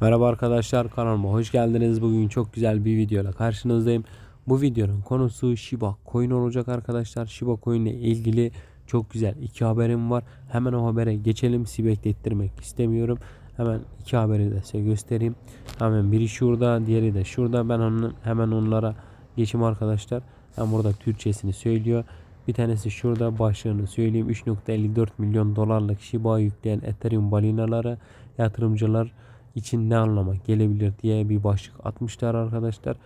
Merhaba arkadaşlar kanalıma hoş geldiniz. Bugün çok güzel bir videoyla karşınızdayım. Bu videonun konusu Shiba Coin olacak arkadaşlar. Shiba Coin ile ilgili çok güzel iki haberim var. Hemen o habere geçelim. Sizi beklettirmek istemiyorum. Hemen iki haberi de size göstereyim. Hemen biri şurada, diğeri de şurada. Ben onun hemen onlara geçeyim arkadaşlar. Hem burada Türkçesini söylüyor. Bir tanesi şurada başlığını söyleyeyim. 3.54 milyon dolarlık Shiba yükleyen Ethereum balinaları yatırımcılar için ne anlama gelebilir diye bir başlık atmışlar arkadaşlar.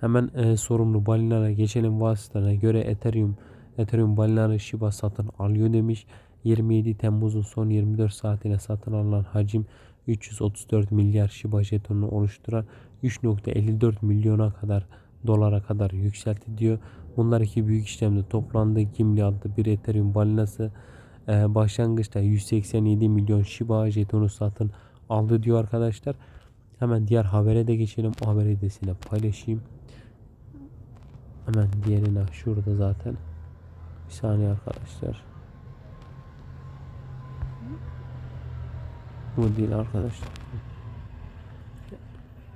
Hemen e, sorumlu balinalara geçelim vasıtalarına göre Ethereum Ethereum balinaları Shiba satın alıyor demiş. 27 Temmuz'un son 24 saatine satın alınan hacim 334 milyar Shiba jetonunu oluşturan 3.54 milyona kadar dolara kadar yükseltti diyor. Bunlar iki büyük işlemde toplandı. Gimli adlı bir Ethereum balinası e, başlangıçta 187 milyon Shiba jetonu satın aldı diyor arkadaşlar. Hemen diğer habere de geçelim. O haberi de sizinle paylaşayım. Hemen diğerine şurada zaten. Bir saniye arkadaşlar. Bu değil arkadaşlar.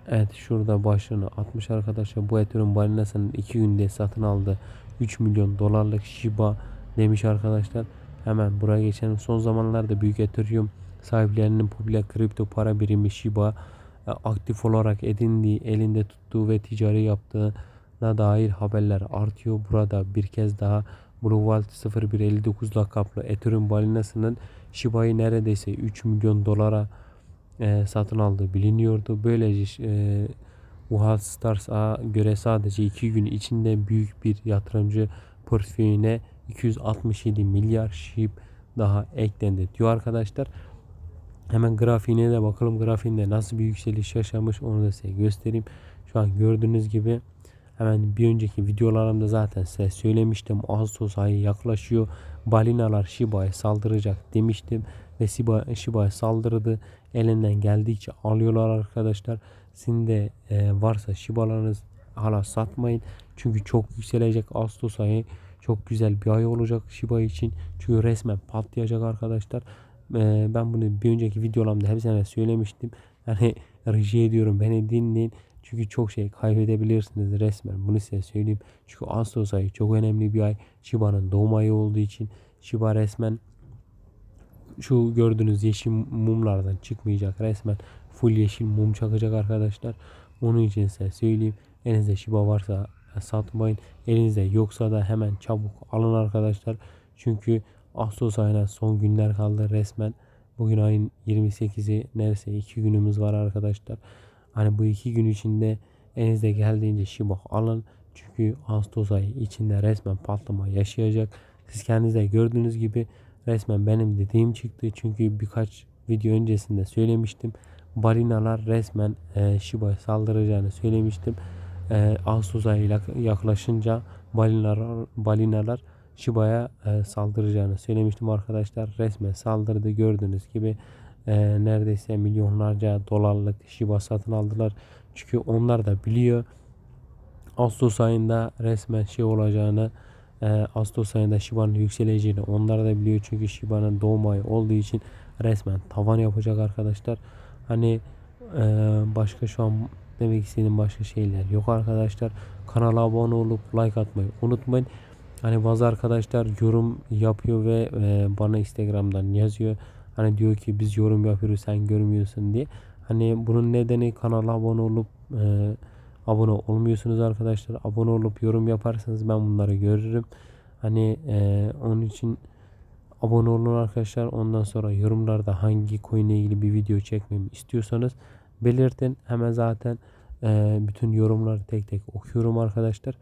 Evet şurada başlığını atmış arkadaşlar. Bu Ethereum balinasının 2 günde satın aldı. 3 milyon dolarlık Shiba demiş arkadaşlar. Hemen buraya geçelim. Son zamanlarda büyük Ethereum sahiplerinin popüler kripto para birimi Shiba e, aktif olarak edindiği, elinde tuttuğu ve ticari yaptığına dair haberler artıyor. Burada bir kez daha Blue Vault 0159 lakaplı Ethereum balinasının Shiba'yı neredeyse 3 milyon dolara e, satın aldığı biliniyordu. Böylece e, Wuhal Stars'a göre sadece 2 gün içinde büyük bir yatırımcı portföyüne 267 milyar SHIB daha eklendi diyor arkadaşlar. Hemen grafiğine de bakalım. Grafiğinde nasıl bir yükseliş yaşamış onu da size göstereyim. Şu an gördüğünüz gibi hemen bir önceki videolarımda zaten size söylemiştim. Ağustos ayı yaklaşıyor. Balinalar Shiba'ya saldıracak demiştim. Ve Shiba, Shiba'ya saldırdı. Elinden geldikçe alıyorlar arkadaşlar. Sizin de e, varsa Shiba'larınız hala satmayın. Çünkü çok yükselecek Ağustos ayı. Çok güzel bir ay olacak Shiba için. Çünkü resmen patlayacak arkadaşlar. Ee, ben bunu bir önceki videolarımda hepsine söylemiştim. Yani rica ediyorum beni dinleyin. Çünkü çok şey kaybedebilirsiniz resmen. Bunu size söyleyeyim. Çünkü Ağustos ayı çok önemli bir ay. Shiba'nın doğum ayı olduğu için Shiba resmen şu gördüğünüz yeşil mumlardan çıkmayacak. Resmen full yeşil mum çakacak arkadaşlar. Onun için size söyleyeyim. Elinizde Shiba varsa satmayın. Elinizde yoksa da hemen çabuk alın arkadaşlar. Çünkü Ağustos ayına son günler kaldı resmen. Bugün ayın 28'i neredeyse 2 günümüz var arkadaşlar. Hani bu 2 gün içinde elinizde geldiğince Shiba alın. Çünkü Ağustos ayı içinde resmen patlama yaşayacak. Siz kendinize gördüğünüz gibi resmen benim dediğim çıktı. Çünkü birkaç video öncesinde söylemiştim. Balinalar resmen e, Shiba'ya saldıracağını söylemiştim. E, Ağustos yaklaşınca balinalar, balinalar Shiba'ya e, saldıracağını söylemiştim arkadaşlar. Resmen saldırdı gördüğünüz gibi e, neredeyse milyonlarca dolarlık Shiba satın aldılar. Çünkü onlar da biliyor Ağustos ayında resmen şey olacağını e, Ağustos ayında Shiba'nın yükseleceğini onlar da biliyor. Çünkü Shiba'nın doğum ayı olduğu için resmen tavan yapacak arkadaşlar. Hani e, başka şu an demek istediğim başka şeyler yok arkadaşlar. Kanala abone olup like atmayı unutmayın. Hani bazı arkadaşlar yorum yapıyor ve e, bana Instagram'dan yazıyor. Hani diyor ki biz yorum yapıyoruz sen görmüyorsun diye. Hani bunun nedeni kanala abone olup e, abone olmuyorsunuz arkadaşlar. Abone olup yorum yaparsanız ben bunları görürüm. Hani e, onun için abone olun arkadaşlar. Ondan sonra yorumlarda hangi coin ile ilgili bir video çekmemi istiyorsanız belirtin. Hemen zaten e, bütün yorumları tek tek okuyorum arkadaşlar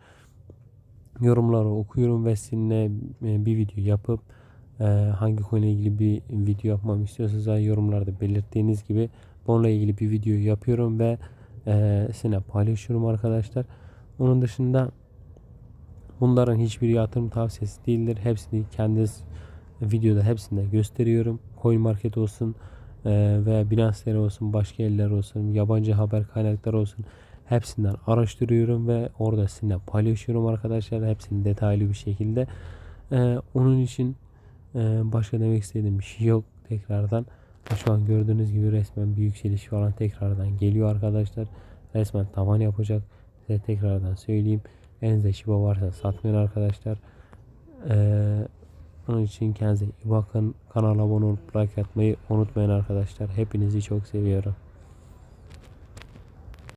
yorumları okuyorum ve sizinle e, bir video yapıp e, hangi konuyla ilgili bir video yapmamı istiyorsanız yorumlarda belirttiğiniz gibi bununla ilgili bir video yapıyorum ve e, sizinle paylaşıyorum arkadaşlar. Onun dışında bunların hiçbir yatırım tavsiyesi değildir. Hepsini kendi videoda hepsinde gösteriyorum. Coin market olsun veya Binance'ler olsun, başka yerler olsun, yabancı haber kaynakları olsun Hepsinden araştırıyorum ve orada sizinle paylaşıyorum arkadaşlar. Hepsini detaylı bir şekilde. Ee, onun için e, başka demek istediğim bir şey yok tekrardan. Şu an gördüğünüz gibi resmen bir yükseliş falan tekrardan geliyor arkadaşlar. Resmen tavan yapacak. Size tekrardan söyleyeyim. Elinizde Shiba varsa satmayın arkadaşlar. Ee, onun için kendinize iyi bakın. Kanala abone olup like atmayı unutmayın arkadaşlar. Hepinizi çok seviyorum.